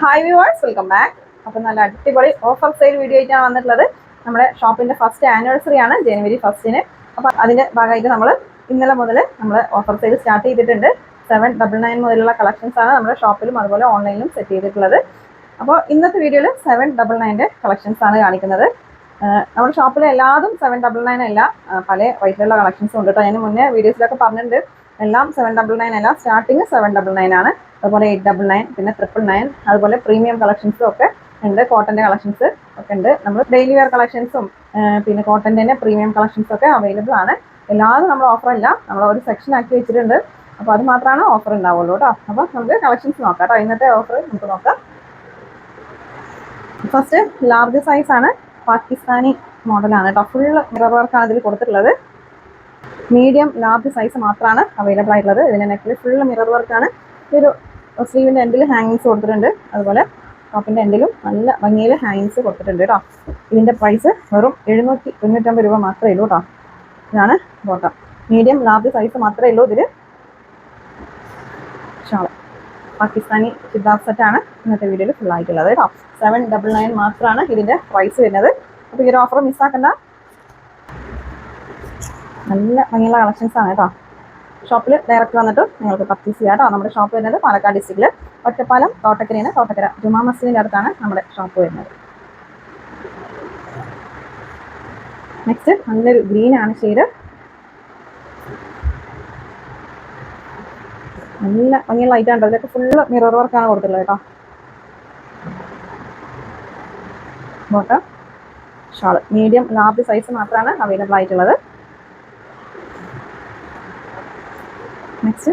Hi viewers welcome back അപ്പം നല്ല അടിപൊളി ഓഫർ സെയിൽ വീഡിയോ ആയിട്ടാണ് വന്നിട്ടുള്ളത്. നമ്മുടെ ഷോപ്പിന്റെ ഫസ്റ്റ് ആനിവേഴ്സറി ആണ് ജനുവരി ഫസ്റ്റിന് അപ്പം അതിന്റെ ഭാഗമായിട്ട് നമ്മൾ ഇന്നലെ മുതൽ നമ്മൾ ഓഫർ സെയിൽ സ്റ്റാർട്ട് ചെയ്തിട്ടുണ്ട്. സെവൻ ഡബിൾ നയൻ മുതലുള്ള കളക്ഷൻസ് ആണ് നമ്മുടെ ഷോപ്പിലും അതുപോലെ ഓൺലൈനിലും സെറ്റ് ചെയ്തിട്ടുള്ളത്. അപ്പോൾ ഇന്നത്തെ വീഡിയോയിൽ സെവൻ ഡബിൾ നയന്റെ കളക്ഷൻസ് ആണ് കാണിക്കുന്നത്. നമ്മുടെ ഷോപ്പിൽ എല്ലാതും സെവൻ ഡബിൾ നയൻ അല്ല പല റേറ്റിലുള്ള കളക്ഷൻസും ഉണ്ട് കേട്ടോ അതിന് മുന്നേ വീഡിയോസിലൊക്കെ പറഞ്ഞിട്ടുണ്ട്. എല്ലാം സെവൻ ഡബിൾ നയൻ അല്ല. സ്റ്റാർട്ടിങ് സെവൻ ഡബിൾ നയൻ ആണ്. അതുപോലെ എയ്റ്റ് ഡബിൾ നയൻ പിന്നെ ട്രിപ്പിൾ നയൻ അതുപോലെ പ്രീമിയം കളക്ഷൻസും ഒക്കെ ഉണ്ട്. കോട്ടന്റെ കളക്ഷൻസ് ഒക്കെ ഉണ്ട്. നമ്മൾ ഡെയിലി വെയർ കളക്ഷൻസും പിന്നെ കോട്ടന്റെ തന്നെ പ്രീമിയം കളക്ഷൻസും ഒക്കെ അവൈലബിൾ ആണ്. എല്ലാതും നമ്മൾ ഓഫർ അല്ല. നമ്മൾ ഒരു സെക്ഷൻ ആക്കി വെച്ചിട്ടുണ്ട്. അപ്പോൾ അത് മാത്രമാണ് ഓഫർ ഉണ്ടാവുള്ളൂ കേട്ടോ. അപ്പോൾ നമുക്ക് കളക്ഷൻസ് നോക്കാം കേട്ടോ. ഇന്നത്തെ ഓഫർ നമുക്ക് നോക്കാം. ഫസ്റ്റ് ലാർജ് സൈസ് ആണ് പാകിസ്ഥാനി മോഡലാണ് കേട്ടോ. ഫുൾ മിറർ വർക്കാണ് ഇതിൽ കൊടുത്തിട്ടുള്ളത്. മീഡിയം ലാർജ് സൈസ് മാത്രമാണ് അവൈലബിൾ ആയിട്ടുള്ളത്. ഇതിന്റെ നെക്കിൽ ഫുൾ മിറർ വർക്കാണ് ഒരു സ്ലീവിന്റെ എൻഡിൽ ഹാങ്ങിങ്സ് കൊടുത്തിട്ടുണ്ട്. അതുപോലെ ടോപ്പിന്റെ എൻഡിലും നല്ല ഭംഗിയിൽ ഹാങ്ങിങ്സ് കൊടുത്തിട്ടുണ്ട് കേട്ടോ ഇതിന്റെ പ്രൈസ് വെറും എഴുന്നൂറ്റി തൊണ്ണൂറ്റമ്പത് രൂപ മാത്രമേ ഉള്ളൂ കേട്ടോ ഇതാണ് ബോട്ടം മീഡിയം ലാർജ് സൈസ് മാത്രമേ ഉള്ളൂ ഇതിൽ ഷാൾ പാകിസ്ഥാനി സെറ്റ് സെറ്റാണ് ഇന്നത്തെ വീഡിയോയിൽ ഫുൾ ആയിട്ടുള്ളത് കേട്ടോ സെവൻ ഡബിൾ നയൻ മാത്രമാണ് ഇതിന്റെ പ്രൈസ് വരുന്നത്. അപ്പോൾ ഈ ഒരു ഓഫർ മിസ്സാക്കണ്ട നല്ല ഭംഗിയുള്ള കളക്ഷൻസ് ആണ് കേട്ടോ. ഷോപ്പിൽ ഡയറക്റ്റ് വന്നിട്ട് നിങ്ങൾക്ക് പർച്ചേസ് ചെയ്യാം കേട്ടോ. നമ്മുടെ ഷോപ്പ് വരുന്നത് പാലക്കാട് ഡിസ്ട്രിക്റ്റിൽ ഒറ്റപ്പാലം തോട്ടക്കരയാണ്. തോട്ടക്കര ജുമാ മസ്ജിദിന്റെ അടുത്താണ് നമ്മുടെ ഷോപ്പ് വരുന്നത്. നെക്സ്റ്റ് നല്ലൊരു ഗ്രീൻ ആണ് ഷെയ്ഡ് നല്ല ഭംഗിയുള്ള ലൈറ്റ് ആണ് ഇതിലൊക്കെ ഫുള്ള് മിറർ വർക്കാണ് കൊടുത്തിട്ടുള്ളത് കേട്ടോ. Bottom shawl medium large size മാത്രമാണ് അവൈലബിൾ ആയിട്ടുള്ളത്. നെക്സ്റ്റ്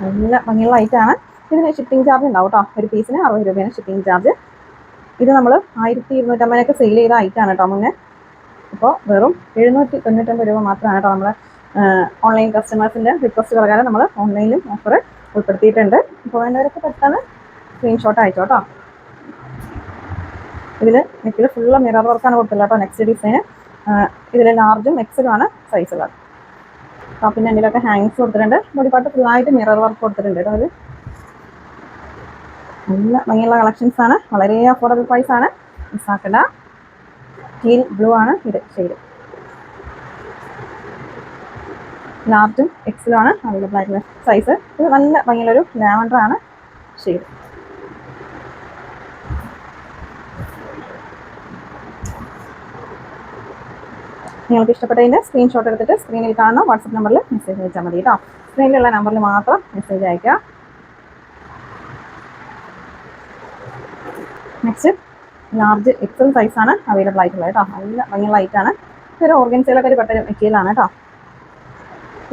നല്ല ഭംഗിയുള്ള ഐറ്റാണ് ഇതിന് ഷിപ്പിംഗ് ചാർജ് ഉണ്ടാവും കേട്ടോ ഒരു പീസിന് അറുപത് രൂപയാണ് ഷിപ്പിംഗ് ചാർജ് ഇത് നമ്മൾ ആയിരത്തി ഇരുന്നൂറ്റമ്പതിനൊക്കെ സെയിൽ ചെയ്ത ഐറ്റാണ് കേട്ടോ മുന്നേ. അപ്പോൾ വെറും എഴുന്നൂറ്റി തൊണ്ണൂറ്റമ്പത് രൂപ മാത്രമാണ് കേട്ടോ നമ്മൾ ഓൺലൈൻ കസ്റ്റമേഴ്സിന്റെ റിക്വസ്റ്റ് പ്രകാരം നമ്മൾ ഓൺലൈനിലും ഓഫർ ഉൾപ്പെടുത്തിയിട്ടുണ്ട്. അപ്പോൾ വേണ്ടവരൊക്കെ പെട്ടെന്ന് സ്ക്രീൻഷോട്ട് അയച്ചോ കേട്ടോ ഇതിൽ നെക്കിൽ ഫുള്ള് മിറർ വർക്കാണ് കൊടുത്തില്ല കേട്ടോ നെക്സ്റ്റ് ഡിസൈന് ഇതിൽ ലാർജും എക്സലുമാണ് സൈസുകൾ ടോപ്പിന്റെ എന്തെങ്കിലുമൊക്കെ ഹാങ്സ് കൊടുത്തിട്ടുണ്ട്. ബോഡി പാർട്ട് ആയിട്ട് മിറർ വർക്ക് കൊടുത്തിട്ടുണ്ട് കേട്ടോ നല്ല ഭംഗിയുള്ള കളക്ഷൻസ് ആണ്. വളരെ അഫോർഡബിൾ പ്രൈസ് ആണ്. മിസ്സാക്കണ്ട. ടീൽ ബ്ലൂ ആണ് ഇത് ഷെയ്ഡ് ലാർജും എക്സലും ആണ്. അവൈലബിൾ ആയിട്ടുള്ള സൈസ് ഇത് നല്ല ഭംഗിയുള്ളൊരു ലാവൻഡർ ആണ് ഷെയ്ഡ് നിങ്ങൾക്ക് ഇഷ്ടപ്പെട്ടതിന്റെ സ്ക്രീൻഷോട്ട് എടുത്തിട്ട് സ്ക്രീനിൽ കാണുന്ന വാട്സപ്പ് നമ്പറിൽ മെസ്സേജ് അയച്ചാൽ മതി കേട്ടോ സ്ക്രീനിലുള്ള നമ്പറിൽ മാത്രം മെസ്സേജ് അയക്കുക നെക്സ്റ്റ് ലാർജ് എക്സൽ ആണ് അവൈലബിൾ ആയിട്ടുള്ളത് കേട്ടോ നല്ല ലൈറ്റ് ആണ്. ഇതൊരു ഓർഗൻസിലൊക്കെ ഒരു പെട്ട മെറ്റീരിയലാണ് കേട്ടോ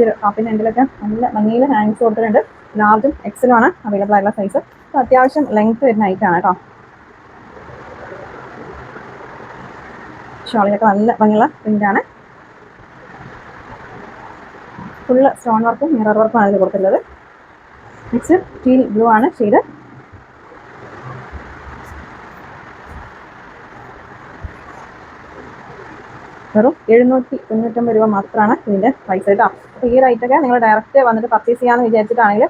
ഒരു ടോപ്പിന്റെ എൻഡിലൊക്കെ നല്ല ഭംഗിയിൽ ഹാങ്സ് കൊടുത്തിട്ടുണ്ട്. ലാർജും എക്സലും ആണ് അവൈലബിൾ ആയിട്ടുള്ള സൈസ് അത്യാവശ്യം ലെങ്ത് വരുന്ന ഐറ്റാണ് കേട്ടോ ഷോളിലൊക്കെ നല്ല ഭംഗിയുള്ള പ്രിന്റാണ് ഫുള്ള് സ്റ്റോൺ വർക്കും മിറർ വർക്കും ആണ് ഇതിൽ കൊടുത്തിട്ടുള്ളത്. നെക്സ്റ്റ് സ്റ്റീൽ ബ്ലൂ ആണ് ഷെയ്ഡ് വെറും എഴുന്നൂറ്റി തൊണ്ണൂറ്റൊമ്പത് രൂപ മാത്രമാണ് ഇതിന്റെ പ്രൈസ് കേട്ടോ. അപ്പോൾ ഈ റേറ്റൊക്കെ നിങ്ങൾ ഡയറക്റ്റ് വന്നിട്ട് പർച്ചേസ് ചെയ്യാമെന്ന് വിചാരിച്ചിട്ടാണെങ്കിൽ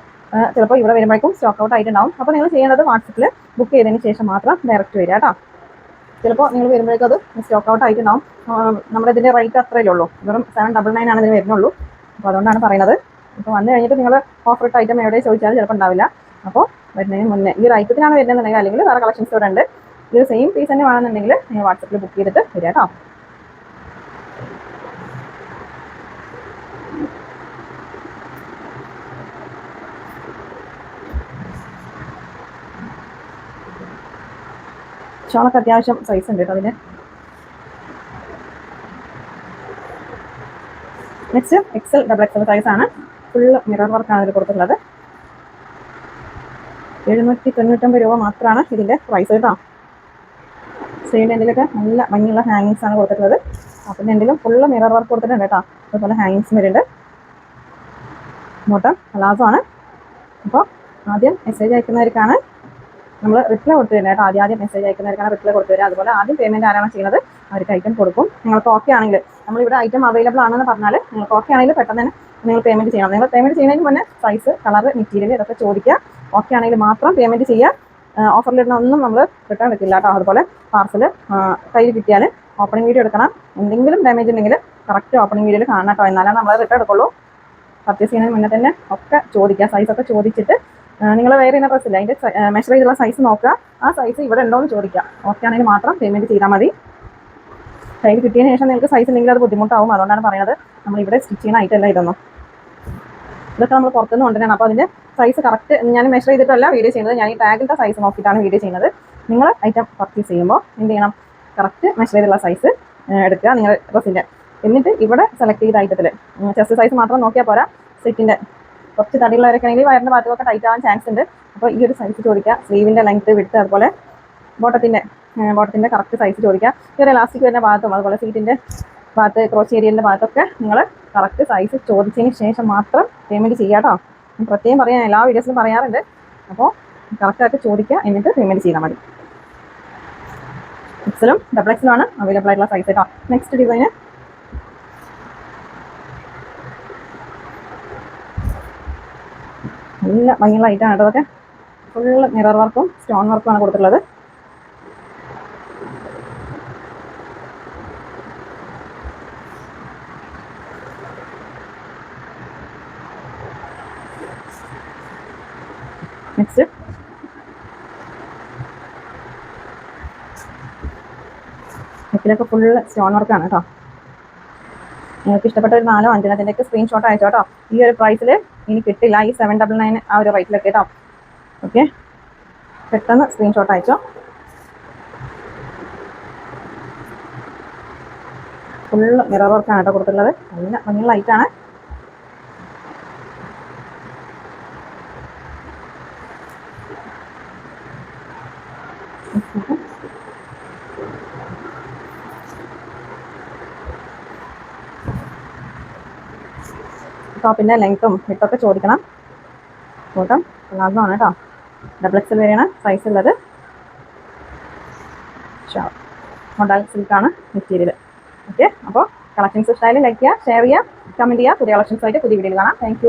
ചിലപ്പോൾ ഇവിടെ വരുമ്പോഴേക്കും സ്റ്റോക്ക് ഔട്ട് ആയിട്ടുണ്ടാവും. അപ്പോൾ നിങ്ങൾ ചെയ്യേണ്ടത് വാട്സപ്പിൽ ബുക്ക് ചെയ്തതിന് ശേഷം മാത്രം ഡയറക്റ്റ് വരിക കേട്ടോ. ചിലപ്പോൾ നിങ്ങൾ വരുമ്പോഴേക്കും അത് സ്റ്റോക്ക് ഔട്ട് ആയിട്ടുണ്ടാവും. നമ്മുടെ ഇതിന്റെ റേറ്റ് അത്രയേ ഉള്ളൂ. വെറും സെവൻ ഡബിൾ നയൻ ആണ് ഇതിന് വരുന്നുള്ളൂ. അപ്പോൾ അതുകൊണ്ടാണ് പറയുന്നത്. ഇപ്പോൾ വന്നു കഴിഞ്ഞിട്ട് നിങ്ങൾ ഓഫർ ഇട്ട് ഐറ്റം എവിടെ ചോദിച്ചാലും ചിലപ്പോൾ ഉണ്ടാവില്ല. അപ്പോൾ വരുന്നതിന് മുന്നേ ഈ ഒരു ഐറ്റത്തിനാണ് വരുന്നതെന്നുണ്ടെങ്കിൽ അല്ലെങ്കിൽ വേറെ കളക്ഷൻസ് ഇവിടെ ഉണ്ട്. ഇത് സെയിം പീസ് തന്നെ വേണമെന്നുണ്ടെങ്കിൽ നിങ്ങൾ വാട്സപ്പിൽ ബുക്ക് ചെയ്തിട്ട് വരിക കേട്ടോ. ഷോളൊക്കെ അത്യാവശ്യം സൈസ് ഉണ്ട് കേട്ടോ അതിന്. Next XL double XL size ആണ്. ഫുള്ള് മിറർ വർക്കാണ് അതിൽ കൊടുത്തിട്ടുള്ളത്. എഴുന്നൂറ്റി തൊണ്ണൂറ്റൊമ്പത് രൂപ മാത്രമാണ് ഇതിന്റെ പ്രൈസ് കേട്ടോ സൈഡ് എൻഡിലൊക്കെ നല്ല ഭംഗിയുള്ള ഹാങ്ങിങ്സ് ആണ് കൊടുത്തിട്ടുള്ളത്. അപ്പം എൻഡിലും ഫുള്ള് മിറർ വർക്ക് കൊടുത്തിട്ടുണ്ട് കേട്ടോ അതുപോലെ ഹാങ്ങിങ്സ് വരുന്നുണ്ട് മോട്ടം പലാസോ ആണ്. അപ്പോൾ ആദ്യം മെസ്സേജ് അയക്കുന്നവർക്കാണ് നമ്മൾ റിപ്ലൈ കൊടുത്തു തരുന്ന കേട്ടോ ആദ്യം ആദ്യം മെസ്സേജ് അയക്കുന്നവർക്കാണ് റിപ്ലൈ കൊടുത്തു തരാം അതുപോലെ ആദ്യം പേയ്മെന്റ് ആരാണ് ചെയ്യുന്നത് അവർക്ക് ഐറ്റം കൊടുക്കും. നിങ്ങൾക്ക് ഓക്കെ ആണെങ്കിൽ നമ്മളിവിടെ ഐറ്റം അവൈലബിൾ ആണെന്ന് പറഞ്ഞാൽ നിങ്ങൾക്ക് ഓക്കെ ആണെങ്കിൽ പെട്ടെന്ന് തന്നെ നിങ്ങൾ പേയ്മെന്റ് ചെയ്യണം. നിങ്ങൾ പേയ്മെന്റ് ചെയ്യുന്നതിന് മുന്നേ സൈസ് കളർ മെറ്റീരിയൽ ഇതൊക്കെ ചോദിക്കുക. ഓക്കെ ആണെങ്കിൽ മാത്രം പേയ്മെന്റ് ചെയ്യുക. ഓഫറിലിടുന്ന ഒന്നും നമ്മൾ റിട്ടേൺ എടുക്കില്ല കേട്ടോ. അതുപോലെ പാർസൽ കയ്യിൽ കിട്ടിയാൽ ഓപ്പണിംഗ് വീഡിയോ എടുക്കണം. എന്തെങ്കിലും ഡാമേജ് ഉണ്ടെങ്കിൽ കറക്റ്റ് ഓപ്പണിംഗ് വീഡിയോയിൽ കാണാം കേട്ടോ. എന്നാലാണ് നമ്മൾ റിട്ടേൺ എടുക്കുള്ളൂ. പർച്ചേസ് ചെയ്യുന്നതിന് മുന്നേ തന്നെ ഒക്കെ ചോദിക്കുക. സൈസൊക്കെ ചോദിച്ചിട്ട് നിങ്ങൾ വേറെ ഇന്ന ഡ്രസ്സില്ല അതിന്റെ മെഷർ ചെയ്തുള്ള സൈസ് നോക്കുക. ആ സൈസ് ഇവിടെ ഉണ്ടോ എന്ന് ചോദിക്കുക ഓക്കെ ആണെങ്കിൽ മാത്രം പേയ്മെന്റ് ചെയ്താൽ മതി. കയ്യിൽ കിട്ടിയതിന് ശേഷം നിങ്ങൾക്ക് സൈസ് ഉണ്ടെങ്കിൽ അത് ബുദ്ധിമുട്ടാവും. അതുകൊണ്ടാണ് പറയുന്നത്. നമ്മൾ ഇവിടെ സ്റ്റിച്ച് ചെയ്യുന്ന ഐറ്റം അല്ല ഇതൊന്നും. ഇതൊക്കെ നമ്മൾ പുറത്തുനിന്ന് കൊണ്ടുവരാണ് അപ്പോൾ അതിന്റെ സൈസ് കറക്റ്റ് ഞാൻ മെഷർ ചെയ്തിട്ടല്ല വീഡിയോ ചെയ്യുന്നത്. ഞാൻ ഈ ടാഗിന്റെ സൈസ് നോക്കിയിട്ടാണ് വീഡിയോ ചെയ്യുന്നത്. നിങ്ങൾ ഐറ്റം പർച്ചേസ് ചെയ്യുമ്പോൾ എന്ത് ചെയ്യണം? കറക്റ്റ് മെഷർ ചെയ്തുള്ള സൈസ് എടുക്കുക. നിങ്ങളുടെ ഡ്രസ്സിന്റെ എന്നിട്ട് ഇവിടെ സെലക്ട് ചെയ്ത ഐറ്റത്തിൽ ചെസ്റ്റ് സൈസ് മാത്രം നോക്കിയാൽ പോരാ. സെറ്റിന്റെ കുറച്ച് തടിയുള്ളവരൊക്കെ ആണെങ്കിൽ വയറിന്റെ ഭാഗത്തൊക്കെ ടൈറ്റ് ആവാൻ ചാൻസ് ഉണ്ട്. അപ്പോൾ ഈ ഒരു സൈസ് ചോദിക്കുക സ്ലീവിന്റെ ലെങ്ത് വിടുത്ത് അതുപോലെ ബോട്ടത്തിന്റെ ബോട്ടത്തിന്റെ കറക്റ്റ് സൈസ് ചോദിക്കുക ഈ ഒരു ഇലാസ്റ്റിക് വരുന്ന ഭാഗത്തും അതുപോലെ സീറ്റിന്റെ ഭാഗത്ത് ക്രോച്ച് ഏരിയന്റെ ഭാഗത്തൊക്കെ നിങ്ങൾ കറക്റ്റ് സൈസ് ചോദിച്ചതിന് ശേഷം മാത്രം പേയ്മെന്റ് ചെയ്യുക കേട്ടോ പ്രത്യേകം പറയാൻ എല്ലാ വീഡിയോസിലും പറയാറുണ്ട്. അപ്പോൾ കറക്റ്റായിട്ട് ചോദിക്കുക എന്നിട്ട് പേയ്മെന്റ് ചെയ്താൽ മതി. എക്സലും ഡബിൾ എക്സലും ആണ് അവൈലബിൾ ആയിട്ടുള്ള സൈസ് കേട്ടോ നെക്സ്റ്റ് ഡിസൈന് നല്ല ഭംഗിയുള്ള ഐറ്റാണ് കേട്ടോ അതൊക്കെ. ഫുള്ള് മിറർ വർക്കും സ്റ്റോൺ വർക്കും ആണ് കൊടുത്തിട്ടുള്ളത്. നെക്സ്റ്റ് നെക്കിലൊക്കെ ഫുള്ള് സ്റ്റോൺ വർക്കാണ് കേട്ടോ. നിങ്ങൾക്ക് ഇഷ്ടപ്പെട്ട ഒരു നാലോ അഞ്ചിനത്തിന്റെയൊക്കെ സ്ക്രീൻഷോട്ട് അയച്ചോ കേട്ടോ ഈ ഒരു പ്രൈസിൽ ഇനി കിട്ടില്ല. ഈ സെവൻ ഡബിൾ നയൻ ആ ഒരു റേറ്റിലൊക്കെ കേട്ടോ ഓക്കെ പെട്ടെന്ന് സ്ക്രീൻഷോട്ട് അയച്ചോ. ഫുള്ള് മിറർ വർക്കാണ് കേട്ടോ കൊടുത്തിട്ടുള്ളത്. നല്ല ഭംഗിയുള്ള ലൈറ്റാണ് ടോപ്പിന്റെ ലെങ്ത്തും ഇട്ടൊക്കെ ചോദിക്കണം. കൂട്ടം ആണ് കേട്ടോ ഡബിൾ എക്സൽ വരെയാണ് സൈസ് ഉള്ളത്. മൊഡൽ സിൽക്കാണ് മെറ്റീരിയൽ ഓക്കെ അപ്പോൾ കളക്ഷൻസ് ഇഷ്ടമായാലും ലൈക്ക് ചെയ്യുക ഷെയർ ചെയ്യുക കമന്റ് ചെയ്യുക. പുതിയ കളക്ഷൻസ് ആയിട്ട് പുതിയ വീഡിയോയിൽ കാണാം. താങ്ക്